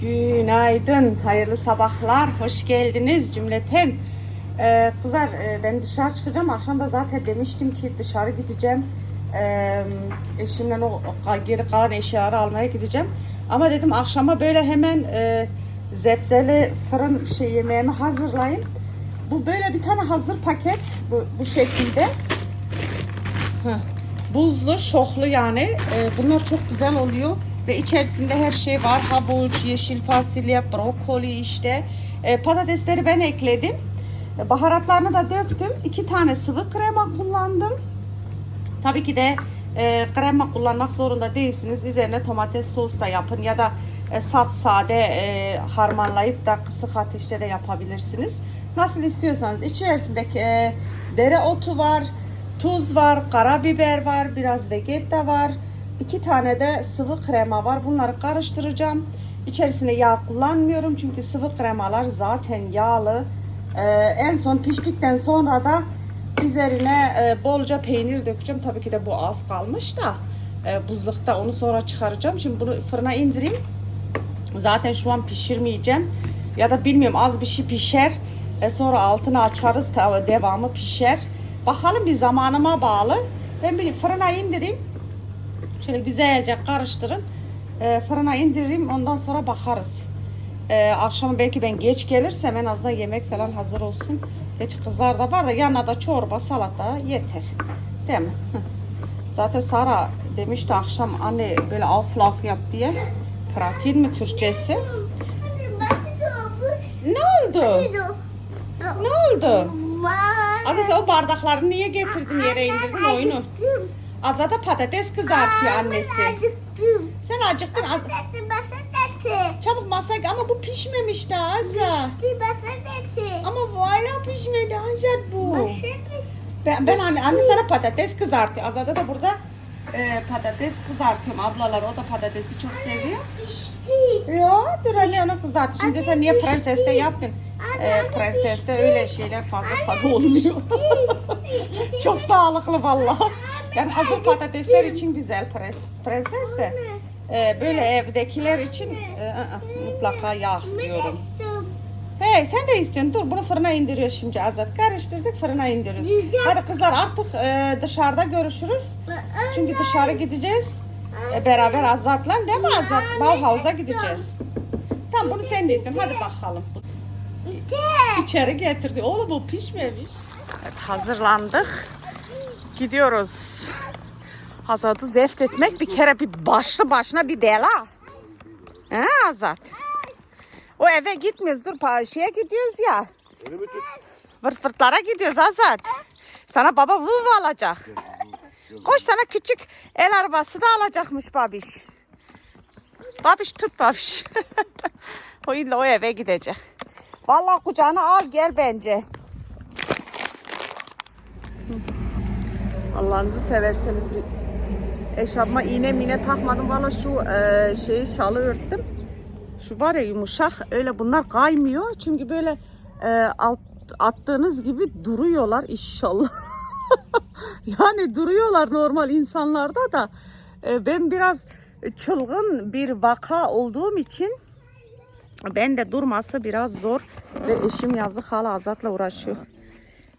Günaydın, hayırlı sabahlar, hoş geldiniz cümleten. Ee, kızlar e, ben dışarı çıkacağım. Akşam da zaten demiştim ki dışarı gideceğim. Ee, eşimle o geri kalan eşyaları almaya gideceğim. Ama dedim akşama böyle hemen e, zepzeli fırın şey yemeğimi hazırlayayım. Bu böyle bir tane hazır paket bu, bu şekilde. Heh. Buzlu, şoklu yani. Ee, bunlar çok güzel oluyor. Ve içerisinde her şey var. Havuç, yeşil fasulye, brokoli işte. Ee, patatesleri ben ekledim. Ee, Baharatlarını da döktüm. İki tane sıvı krema kullandım. Tabii ki de e, krema kullanmak zorunda değilsiniz. Üzerine domates sos da yapın ya da e, sap sade e, harmanlayıp da kısık ateşte de yapabilirsiniz. Nasıl istiyorsanız içerisindeki e, dereotu var, tuz var, karabiber var, biraz vegetta var. İki tane de sıvı krema var. Bunları karıştıracağım. İçerisine yağ kullanmıyorum çünkü sıvı kremalar zaten yağlı. E, en son piştikten sonra da Üzerine e, bolca peynir dökeceğim. Tabii ki de bu az kalmış da e, buzlukta onu sonra çıkaracağım. Şimdi bunu fırına indireyim. Zaten şu an pişirmeyeceğim. Ya da bilmiyorum az bir şey pişer. E, sonra altını açarız. Devamı pişer. Bakalım bir zamanıma bağlı. Ben bir fırına indireyim. Şöyle güzelce karıştırın. E, fırına indireyim. Ondan sonra bakarız. Ee, akşam belki ben geç gelirsem en azından yemek falan hazır olsun. Geç kızlar da var da yanına da çorba, salata yeter. Değil mi? Zaten Sara demişti akşam anne böyle af laf yap diye. Pratin mi Türkçesi? Ne oldu? Ne oldu? Aziz o bardakları niye getirdin yere indirdin oyunu? Azada patates kızartıyor annesi. Acıktım. Sen acıktın Patates basaneti. Çabuk masaya ama bu pişmemiş daha Azza. Basaneti. Ama hala pişmedi Azat bu. Basaneti. Ben, ben anne, anne sana patates kızartıyor. Azada da burada e, patates kızartıyorum. Ablalar o da patatesi çok seviyor. Pişti. Ya dur anne onu kızart. Şimdi sen niye prenseste yaptın? E, prenseste öyle şeyler fazla fazla olmuyor. çok sağlıklı vallahi. Yani hazır patatesler için güzel prens, prenses de. E, böyle evdekiler için e, ı-ı, mutlaka yağ diyorum. Hey sen de istiyorsun. Dur bunu fırına indiriyor şimdi Azat. Karıştırdık fırına indiriyoruz. Hadi kızlar artık e, dışarıda görüşürüz. Çünkü dışarı gideceğiz. E, beraber Azat'la değil mi Azat? Bauhaus'a gideceğiz. Tamam bunu sen de istiyorsun. Hadi bakalım. İşte. İçeri getirdi. Oğlum o pişmemiş. Evet, hazırlandık. Gidiyoruz. Azat'ı zeft etmek bir kere bir başlı başına bir bela. He Azat? O eve gitmiyoruz. Dur pa- şeye gidiyoruz ya. Vırt vırtlara gidiyoruz Azat. Sana baba vuv alacak. Koş sana küçük el arabası da alacakmış babiş. Babiş tut babiş. o illa o eve gidecek. Vallahi kucağına al gel bence. Allah'ınızı severseniz bir eşarpma iğne mine takmadım. Valla şu e, şeyi şalı örttüm. Şu var ya yumuşak öyle bunlar kaymıyor. Çünkü böyle e, alt, attığınız gibi duruyorlar inşallah. yani duruyorlar normal insanlarda da. E, ben biraz çılgın bir vaka olduğum için ben de durması biraz zor ve eşim yazık hala Azat'la uğraşıyor.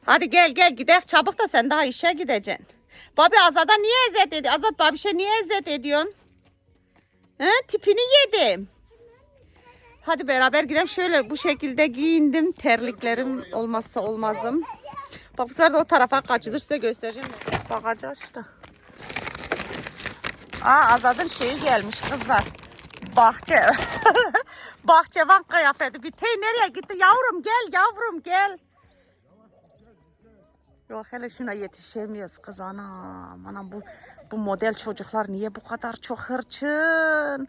Hadi gel gel gidelim çabuk da sen daha işe gideceksin. Babi Azat'a niye eziyet ediyorsun? Azat Babiş'e niye eziyet ediyorsun? He, tipini yedim. Hadi beraber gidelim. Şöyle bu şekilde giyindim. Terliklerim olmazsa olmazım. Bak bu sefer de o tarafa kaçılır size göstereceğim. Bakacağız işte. Aa Azad'ın şeyi gelmiş kızlar. Bahçe. Bahçevan kıyafeti. Bir tey nereye gitti? Yavrum gel yavrum gel. Yok hele şuna yetişemiyoruz kız anam. Anam bu, bu model çocuklar niye bu kadar çok hırçın?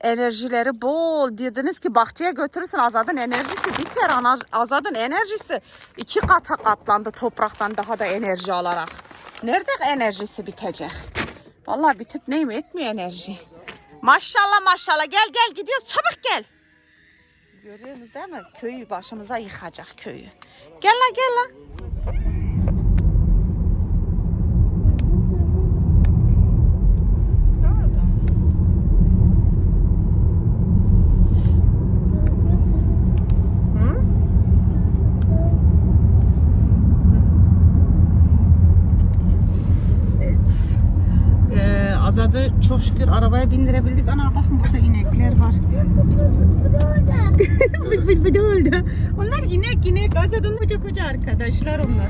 Enerjileri bol. Diyordunuz ki bahçeye götürürsün Azad'ın enerjisi biter. Azad'ın enerjisi iki kata katlandı topraktan daha da enerji alarak. Nerede enerjisi bitecek? Vallahi bitip neyim etmiyor enerji. Maşallah maşallah gel gel gidiyoruz çabuk gel. Görüyorsunuz değil mi? Köyü başımıza yıkacak köyü. Gel lan gel lan. Ne oldu? Çok şükür arabaya bindirebildik. Ana bakın burada inekler var. Bu da bir, bir de öldü. Onlar inek inek. Azat'ın koca koca arkadaşlar onlar.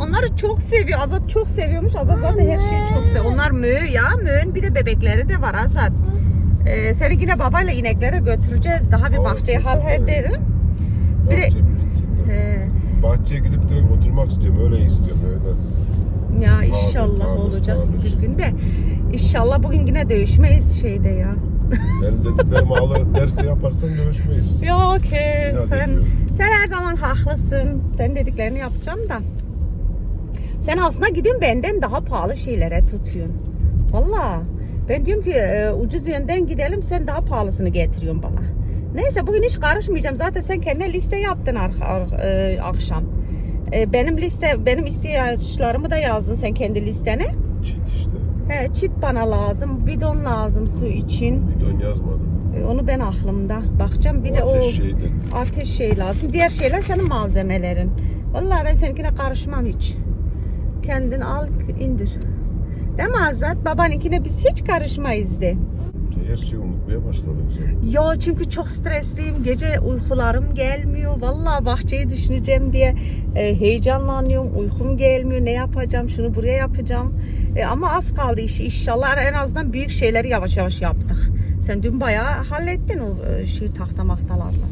Onları çok seviyor. Azat çok seviyormuş. Azat zaten her şeyi çok seviyor. Onlar mö ya. Mö'nün bir de bebekleri de var Azat. Ee, seni yine babayla ineklere götüreceğiz. Daha bir bahçeye hal edelim. Bir de-. Bahçeye gidip direkt oturmak istiyorum. Öyle istiyorum öyle. Ya inşallah tamir, olacak tamir. bir gün de. İnşallah bugün yine dövüşmeyiz şeyde ya. Ben dediklerimi alır dersi yaparsan görüşmeyiz. Ya okey. Sen, sen her zaman haklısın. Senin dediklerini yapacağım da. Sen aslında gidin benden daha pahalı şeylere tutuyorsun. Valla. Ben diyorum ki e, ucuz yönden gidelim sen daha pahalısını getiriyorsun bana. Neyse bugün hiç karışmayacağım. Zaten sen kendine liste yaptın ar- ar- e, akşam. E, benim liste, benim ihtiyaçlarımı da yazdın sen kendi listene. Çit işte. He, çit bana lazım, bidon lazım su için. Bidon yazmadım. E, Onu ben aklımda. Bakacağım bir de o Ateş şey dedim. ateş şey lazım. Diğer şeyler senin malzemelerin. Vallahi ben seninkine karışmam hiç. Kendin al indir. Değil mi Azat? Babaninkine biz hiç karışmayız de. Her şeyi unutmaya başladım sen. Ya çünkü çok stresliyim. Gece uykularım gelmiyor. Vallahi bahçeyi düşüneceğim diye e, heyecanlanıyorum. Uykum gelmiyor. Ne yapacağım? Şunu buraya yapacağım. E, ama az kaldı işi. İnşallah en azından büyük şeyleri yavaş yavaş yaptık. Sen dün bayağı hallettin o e, şey tahta mahtalarla.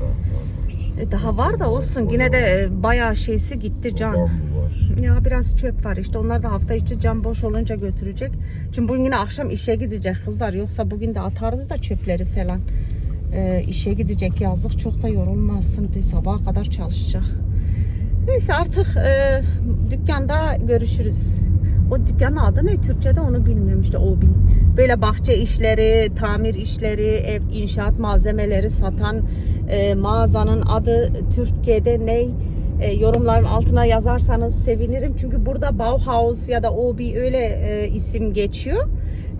Daha, var. E, daha var da olsun. Yine de e, bayağı şeysi gitti can. Bambu var. Ya biraz çöp var işte. Onlar da hafta içi cam boş olunca götürecek. Şimdi bugün yine akşam işe gidecek kızlar. Yoksa bugün de atarız da çöpleri falan. Ee, işe gidecek yazık. Çok da yorulmazsın. diye Sabaha kadar çalışacak. Neyse artık e, dükkanda görüşürüz. O dükkanın adı ne? Türkçe'de onu bilmiyorum işte Obi. Böyle bahçe işleri, tamir işleri, ev inşaat malzemeleri satan e, mağazanın adı Türkiye'de ne? E, yorumların altına yazarsanız sevinirim. Çünkü burada Bauhaus ya da Obi öyle e, isim geçiyor.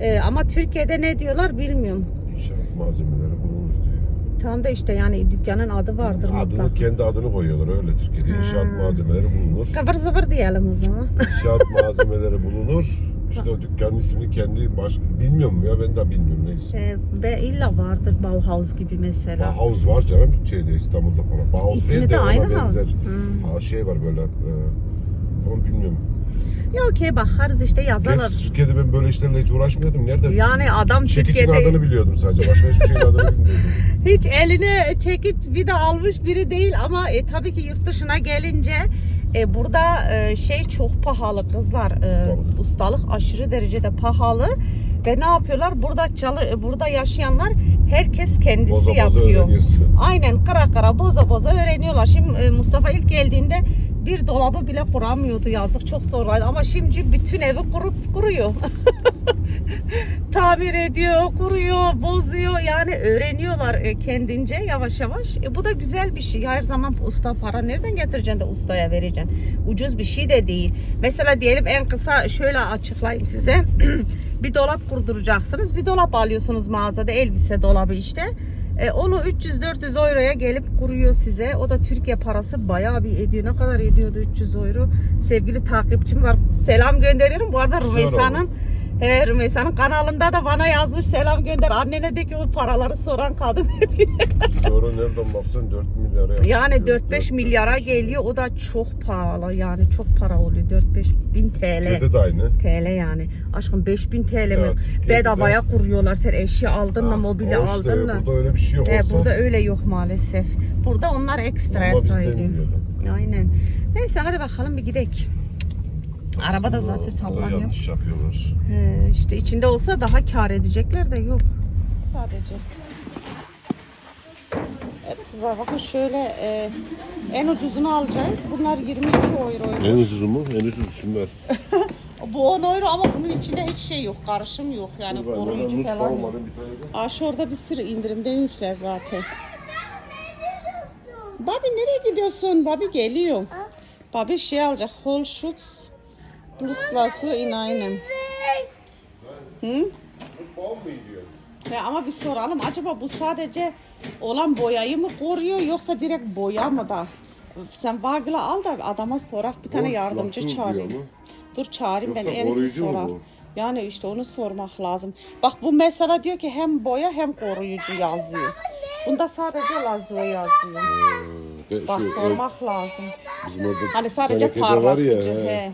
E, ama Türkiye'de ne diyorlar bilmiyorum. İnşaat malzemeleri bulunur diyor. Tam da işte yani dükkanın adı vardır Adını, mutlaka. kendi adını koyuyorlar öyle Türkiye'de. İnşaat malzemeleri bulunur. Kıvır zıvır diyelim o zaman. İnşaat malzemeleri bulunur. İşte o dükkanın ismini kendi baş... Bilmiyorum ya ben de bilmiyorum neyse. E, ve illa vardır Bauhaus gibi mesela. Bauhaus var canım şeyde İstanbul'da falan. Bauhaus İsmi değil de de ona aynı benzer. house. Hmm. Ha, şey var böyle. E, ama bilmiyorum. Ya okey bakarız işte yazarlar. Gerçi Türkiye'de ben böyle işlerle hiç uğraşmıyordum. Nerede? Yani adam Çekicinin Türkiye'de adını biliyordum sadece. Başka hiçbir şeyin adını bilmiyordum. hiç eline çekit vida almış biri değil ama e, tabii ki yurt dışına gelince e, burada e, şey çok pahalı kızlar. E, Ustalık. ustalık aşırı derecede pahalı ve ne yapıyorlar? Burada çalı burada yaşayanlar herkes kendisi Boza boza yapıyor. öğreniyorsun. Aynen kara kara boza boza öğreniyorlar. Şimdi e, Mustafa ilk geldiğinde bir dolabı bile kuramıyordu yazık çok zorlaydı ama şimdi bütün evi kurup kuruyor. Tamir ediyor, kuruyor, bozuyor yani öğreniyorlar e, kendince yavaş yavaş. E, bu da güzel bir şey. Her zaman usta para nereden getireceksin de ustaya vereceksin? Ucuz bir şey de değil. Mesela diyelim en kısa şöyle açıklayayım size. bir dolap kurduracaksınız. Bir dolap alıyorsunuz mağazada elbise dolabı işte. E, onu 300-400 euroya gelip kuruyor size. O da Türkiye parası bayağı bir ediyor. Ne kadar ediyordu 300 euro? Sevgili takipçim var. Selam gönderiyorum. Bu arada Rümeysa'nın He, Rümeysa'nın kanalında da bana yazmış selam gönder. Annene de ki o paraları soran kadın. Sonra nereden baksan 4 milyara yani 4-5 4-5 milyara geliyor. O da çok pahalı yani çok para oluyor. 4-5 bin TL. Türkiye'de de aynı. TL yani. Aşkım 5000 TL mi? Türkiye'de Bedavaya kuruyorlar. Sen eşya aldın mı, mobilya O işte, aldın mı? Burada öyle bir şey yok He, olsa. burada öyle yok maalesef. Burada onlar ekstra sayılıyor. Aynen. Neyse hadi bakalım bir gidelim. Araba da zaten sallanıyor. Yanlış yapıyorlar. He, işte içinde olsa daha kar edecekler de yok. Sadece. Evet kızlar bakın şöyle e, en ucuzunu alacağız. Bunlar 22 euroymuş. En ucuzu mu? En ucuzu şunlar. Bu 10 euro ama bunun içinde hiç şey yok. Karışım yok. Yani koruyucu Muz falan yok. Aa şu orada bir sürü indirimdeymişler zaten. Babi nereye gidiyorsun? Babi geliyor. Babi şey alacak. Whole Schutz plus Lasso in einem. Hı? Ya ama bir soralım. Acaba bu sadece olan boyayı mı koruyor yoksa direkt boya mı da? Sen Vagla al da adama sorak. Bir tane yardımcı nasıl çağırayım. Dur çağırayım ben Yoksa en iyisi koruyucu mu sorar. bu? Yani işte onu sormak lazım. Bak bu mesela diyor ki hem boya hem koruyucu yazıyor. Bunda sadece Lazio yazıyor. E, Bak şu, sormak lazım. e, bizim orada Hani sadece tenekede var ya, he. he.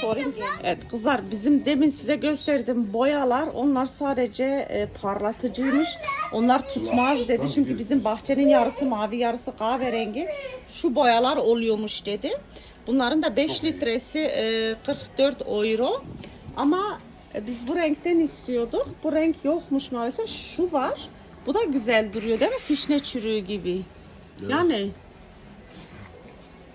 Sorayım. Evet kızlar bizim demin size gösterdiğim boyalar onlar sadece e, parlatıcıymış. Onlar tutmaz dedi çünkü bizim bahçenin yarısı mavi yarısı kahverengi. Şu boyalar oluyormuş dedi. Bunların da 5 litresi e, 44 euro. Ama e, biz bu renkten istiyorduk. Bu renk yokmuş maalesef. Şu var. Bu da güzel duruyor değil mi? Fişne çürüğü gibi. Yani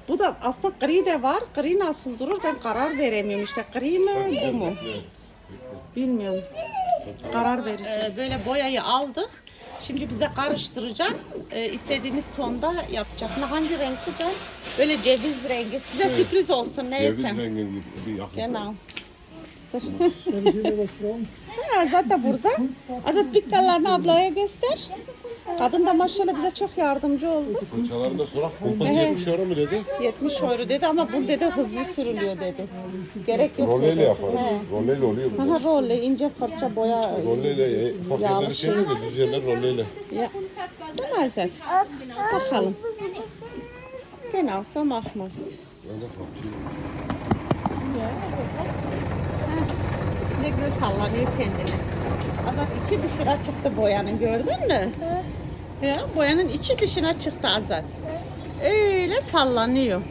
bu da aslında gri de var. Gri nasıl durur ben karar veremiyorum işte. Gri mi bu mu? Bilmiyorum. Karar vereceğim. böyle boyayı aldık. Şimdi bize karıştıracak. Ee, istediğimiz tonda yapacak. Ne hangi renkli can? Böyle ceviz rengi. Size sürpriz olsun Ceviz neyse. rengi bir yakın. Genau. ha, Azat da burada. Azat pikkallarını ablaya göster. Kadın da maşallah bize çok yardımcı oldu. Fırçalarında sorak pompası 70 euro mu dedi? 70 euro dedi ama bu dedi hızlı sürülüyor dedi. Gerek yok. Roleyle dedi. yaparım. He. Roleyle oluyor bu. Aha rolle ince fırça boya. Roleyle e, ufak Yağlı yerleri şey de düz yerler roleyle. Ya. Değil Azat? Bakalım. Wir's. Ya, Azat, bak. Ha, Ne güzel sallanıyor kendini. Azat içi dışına çıktı boyanın gördün mü? Ya boyanın içi dışına çıktı Azat. Öyle sallanıyor.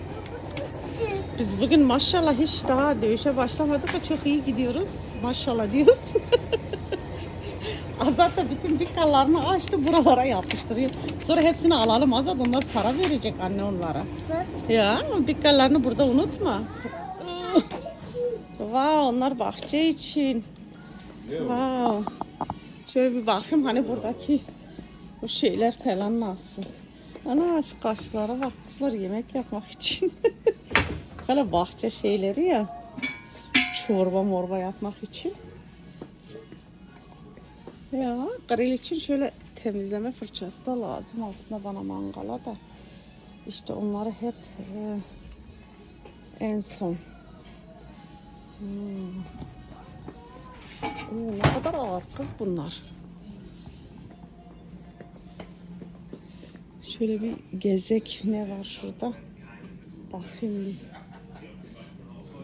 Biz bugün maşallah hiç daha dövüşe başlamadık da çok iyi gidiyoruz. Maşallah diyoruz. Azat da bütün dükkanlarını açtı buralara yapıştırıyor. Sonra hepsini alalım Azat onlar para verecek anne onlara. Ya dükkanlarını burada unutma. Wow onlar bahçe için. Wow. Şöyle bir bakayım hani buradaki bu şeyler falan nasıl. Ana şu kaşıklara bak kızlar yemek yapmak için. Böyle bahçe şeyleri ya. Çorba morba yapmak için. Ya grill için şöyle temizleme fırçası da lazım aslında bana mangala da. İşte onları hep e, en son. Hmm. Oo, ne kadar ağır kız bunlar. Şöyle bir gezek ne var şurada? Bakayım.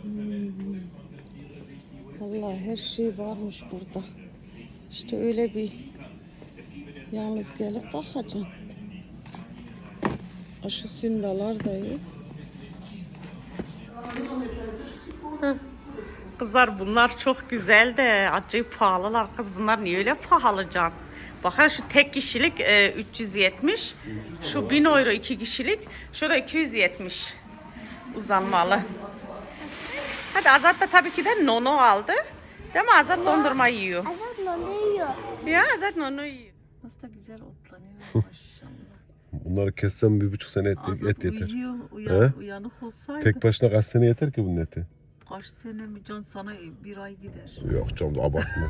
Hmm. Vallahi her şey varmış burada. İşte öyle bir yalnız gelip bakacağım. Aşı sündalar da iyi. Kızlar bunlar çok güzel de acayip pahalılar kız. Bunlar niye öyle pahalı can? Bakın şu tek kişilik e, 370. Şu 1000 euro iki kişilik. Şu da 270 uzanmalı. Hadi Azat da tabii ki de nono aldı. Değil mi? Azat dondurma yiyor. Azat ne yiyor? Ya Azat nono yiyor. Nasıl da güzel otlanıyor maşallah. Bunları kessem bir buçuk sene et, et yeter. uyuyor, uyan, He? uyanık olsaydı Tek başına kaç sene yeter ki bunun eti? Kaç sene mi can sana bir ay gider. Yok canım abartma.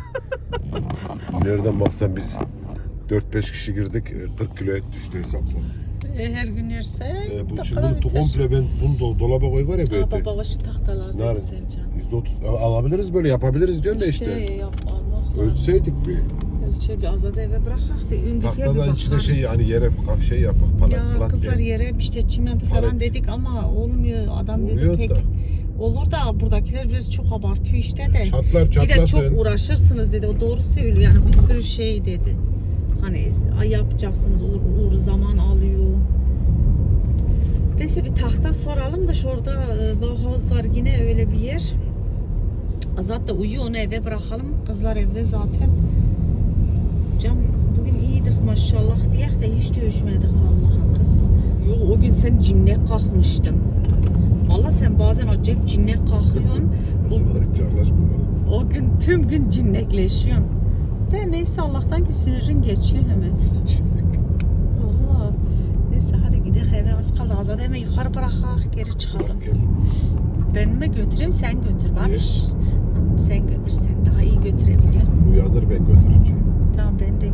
Nereden baksan biz 4-5 kişi girdik e, 40 kilo et düştü hesapla. E, her gün yerse E, bu, şimdi bunu komple ben bunu do- dolaba koy var ya bu Aa, baba şu tahtalar da Nerede? güzel can. 130 a- alabiliriz böyle yapabiliriz diyorum da işte. yap. Ölseydik bir. Ölçe bir azada eve bırakak da ündüke bir içine şey yani yere kaf şey yapak. Palat, Ya palat kızlar diye. yere işte çimento falan dedik ama olmuyor. Adam Oluyor dedi pek da. Olur da buradakiler biraz çok abartıyor işte de. Çatlar Bir de çatlasın. çok uğraşırsınız dedi. O doğru söylüyor. Yani bir sürü şey dedi. Hani ay yapacaksınız uğur, uğur zaman alıyor. Neyse bir tahta soralım da şurada e, Bauhaus var yine öyle bir yer. Azat da uyuyor onu eve bırakalım. Kızlar evde zaten. Cam bugün iyiydik maşallah diye de hiç dövüşmedik vallahi kız. Yok o gün sen cinnet kalkmıştın. Valla sen bazen acayip cinnet kalkıyorsun. Nasıl var hiç bana. O gün tüm gün cinnekleşiyorsun. De neyse Allah'tan ki sinirin geçiyor hemen. Vallahi. Neyse hadi gidelim eve az kaldı. Azad hemen yukarı bırakak geri çıkalım. Gel. Ben mi götüreyim sen götür babiş. Sen götür sen daha iyi götürebiliyorsun. Uyanır ben götürünce. Tamam ben de e,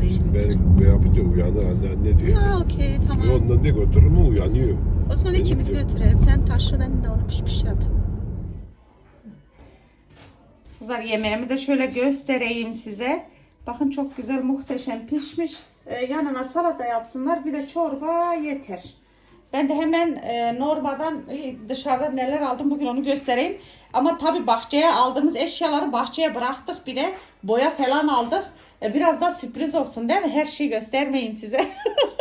ben götüreyim. ben, ben yapınca uyanır anne anne diyor. Ya okey tamam. Ondan diye götürür mü uyanıyor. O zaman Benim ikimiz götürelim. Sen taşı ben de onu piş piş yap. Kızlar yemeğimi de şöyle göstereyim size. Bakın çok güzel muhteşem pişmiş. Ee, yanına salata yapsınlar bir de çorba yeter. Ben de hemen e, Norma'dan e, dışarıda neler aldım bugün onu göstereyim. Ama tabi bahçeye aldığımız eşyaları bahçeye bıraktık bile. Boya falan aldık. E, biraz da sürpriz olsun değil mi? Her şeyi göstermeyeyim size.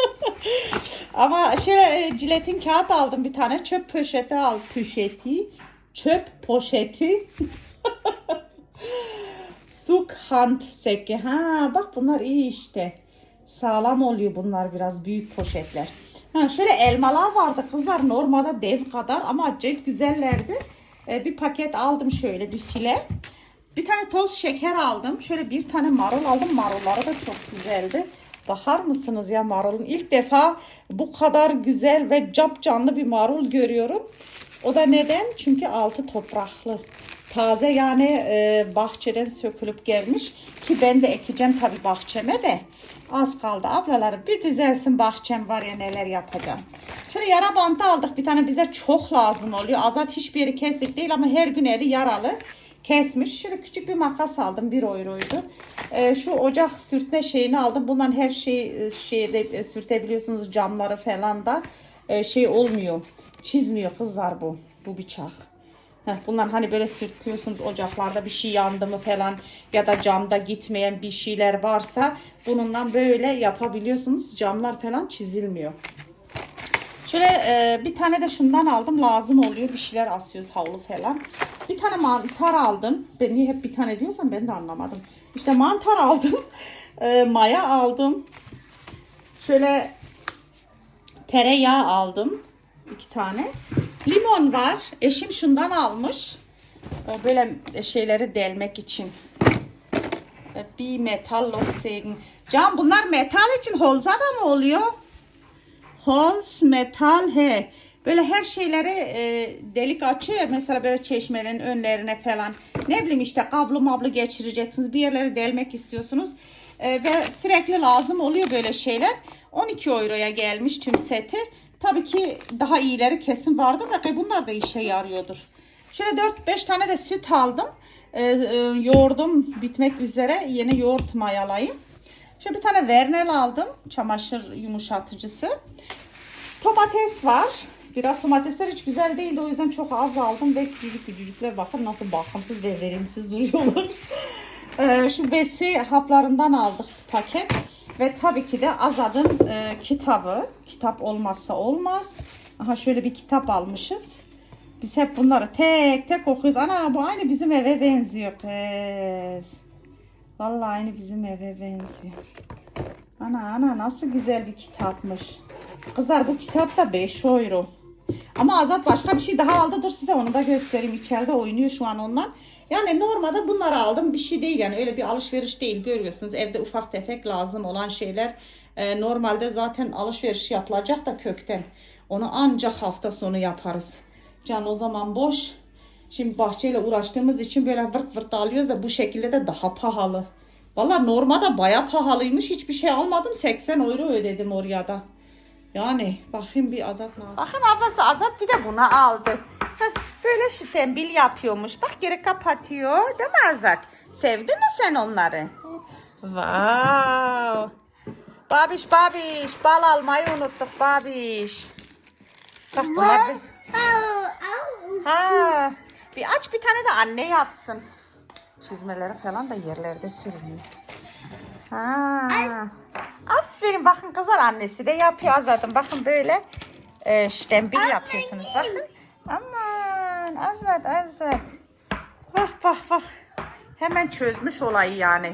Ama şöyle e, ciletin kağıt aldım bir tane. Çöp poşeti al. Poşeti. Çöp poşeti. Suk hand seki. Ha bak bunlar iyi işte. Sağlam oluyor bunlar biraz büyük poşetler. Ha şöyle elmalar vardı kızlar normalde dev kadar ama acayip güzellerdi. Ee, bir paket aldım şöyle bir file. Bir tane toz şeker aldım. Şöyle bir tane marul aldım. Marulları da çok güzeldi. Bakar mısınız ya marulun? İlk defa bu kadar güzel ve cap canlı bir marul görüyorum. O da neden? Çünkü altı topraklı. Taze yani e, bahçeden sökülüp gelmiş. Ki ben de ekeceğim tabii bahçeme de. Az kaldı ablaları. Bir düzelsin bahçem var ya neler yapacağım. Şöyle yara bantı aldık. Bir tane bize çok lazım oluyor. Azat hiçbir yeri kesik değil ama her gün eli yaralı kesmiş. Şöyle küçük bir makas aldım. 1 euroydu. Ee, şu ocak sürtme şeyini aldım. Bundan her şeyi şeyde e, sürtebiliyorsunuz camları falan da e, şey olmuyor. Çizmiyor kızlar bu. Bu bıçak. Heh, bundan hani böyle sürtüyorsunuz ocaklarda bir şey yandı mı falan ya da camda gitmeyen bir şeyler varsa bununla böyle yapabiliyorsunuz. Camlar falan çizilmiyor. Şöyle e, bir tane de şundan aldım. Lazım oluyor. Bir şeyler asıyoruz havlu falan. Bir tane mantar aldım. Ben niye hep bir tane diyorsam ben de anlamadım. İşte mantar aldım. E, maya aldım. Şöyle tereyağı aldım. iki tane. Limon var. Eşim şundan almış. E, Böyle şeyleri delmek için. E, Bir metal loksegen. Can bunlar metal için holza da mı oluyor? Holz, metal, he. Böyle her şeyleri e, delik açıyor mesela böyle çeşmelerin önlerine falan. Ne bileyim işte kablo mablo geçireceksiniz. Bir yerleri delmek istiyorsunuz. E, ve sürekli lazım oluyor böyle şeyler. 12 euroya gelmiş tüm seti. Tabii ki daha iyileri kesin vardır ve bunlar da işe yarıyordur. Şöyle 4-5 tane de süt aldım. E, e, yoğurdum bitmek üzere. Yeni yoğurt mayalayayım. Şöyle bir tane Vernel aldım. Çamaşır yumuşatıcısı. Domates var. Biraz domatesler hiç güzel değildi. O yüzden çok az aldım. Ve küçücük küçücükler bakın nasıl bakımsız ve verimsiz duruyorlar. Ee, şu besi haplarından aldık paket. Ve tabii ki de Azad'ın e, kitabı. Kitap olmazsa olmaz. Aha şöyle bir kitap almışız. Biz hep bunları tek tek okuyoruz. Ana bu aynı bizim eve benziyor kız. Vallahi aynı bizim eve benziyor. Ana ana nasıl güzel bir kitapmış. Kızlar bu kitap da 5 euro. Ama Azat başka bir şey daha aldı. Dur size onu da göstereyim. İçeride oynuyor şu an onlar. Yani normalde bunları aldım. Bir şey değil yani öyle bir alışveriş değil. Görüyorsunuz evde ufak tefek lazım olan şeyler. Ee, normalde zaten alışveriş yapılacak da kökten. Onu ancak hafta sonu yaparız. Can o zaman boş. Şimdi bahçeyle uğraştığımız için böyle vırt vırt alıyoruz da bu şekilde de daha pahalı. Valla normalde baya pahalıymış. Hiçbir şey almadım. 80 euro ödedim oraya da. Yani bakayım bir Azat ne Bakın ablası Azat bir de bunu aldı. Heh, Böyle şitembil yapıyormuş. Bak geri kapatıyor. Değil mi Azat? Sevdin mi sen onları? Wow. Babiş babiş bal almayı unuttuk babiş. Bak bunlar bir... Ha, bir aç bir tane de anne yapsın. Çizmeleri falan da yerlerde sürünüyor. Ha. Aferin bakın kızlar annesi de yapıyor zaten. Bakın böyle e, ştembil yapıyorsunuz. Bakın. Aman Azat Azat. Bak bak bak. Hemen çözmüş olayı yani.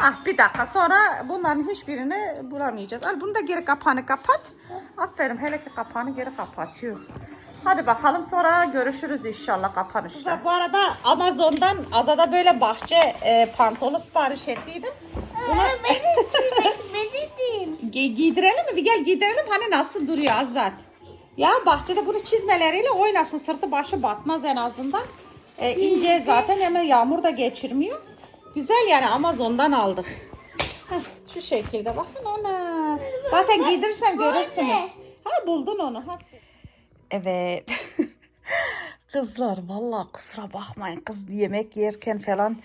Ah bir dakika sonra bunların hiçbirini bulamayacağız. Al bunu da geri kapağını kapat. Aferin hele ki kapağını geri kapatıyor. Hadi bakalım sonra görüşürüz inşallah kapanışta. Bu arada Amazon'dan Azada böyle bahçe e, pantolonu sipariş ettiydim. Bunu. Gi- giydirelim mi? Bir gel giydirelim. Hani nasıl duruyor Azat? Ya bahçede bunu çizmeleriyle oynasın. Sırtı başı batmaz en azından. E, ince zaten hemen yağmur da geçirmiyor. Güzel yani Amazon'dan aldık. Heh, şu şekilde bakın ona. Zaten giydirirsem görürsünüz. Ha buldun onu. Ha. Evet. Kızlar vallahi kusura bakmayın kız yemek yerken falan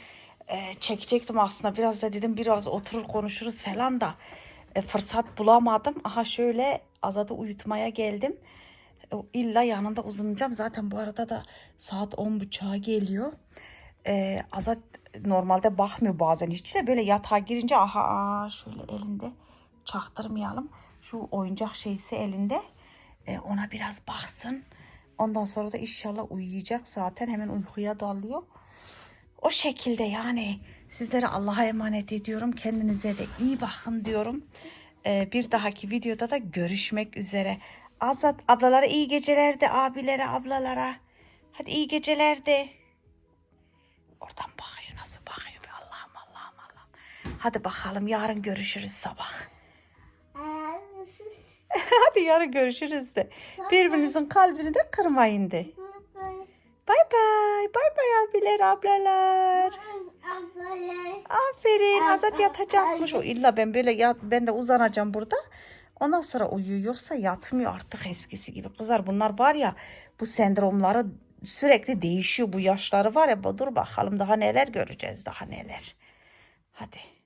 e, çekecektim aslında biraz da dedim biraz oturur konuşuruz falan da e, fırsat bulamadım. Aha şöyle Azad'ı uyutmaya geldim. O illa yanında uzanacağım. Zaten bu arada da saat 10.30'a geliyor. E, Azat normalde bakmıyor bazen hiç de böyle yatağa girince aha aa, şöyle elinde çaktırmayalım. Şu oyuncak şeysi elinde. E, ona biraz baksın. Ondan sonra da inşallah uyuyacak zaten hemen uykuya dalıyor. O şekilde yani sizlere Allah'a emanet ediyorum. Kendinize de iyi bakın diyorum. Ee, bir dahaki videoda da görüşmek üzere. Azat ablalara iyi geceler de abilere ablalara. Hadi iyi geceler de. Oradan bakıyor nasıl bakıyor be Allah'ım Allah'ım Allah'ım. Hadi bakalım yarın görüşürüz sabah. Hadi yarın görüşürüz de. Birbirinizin kalbini de kırmayın de. Bay bay. Bay bay abiler ablalar. Aferin. Azat yatacakmış. O illa ben böyle yat, ben de uzanacağım burada. Ondan sonra uyuyor. Yoksa yatmıyor artık eskisi gibi. Kızlar bunlar var ya bu sendromları sürekli değişiyor. Bu yaşları var ya dur bakalım daha neler göreceğiz daha neler. Hadi.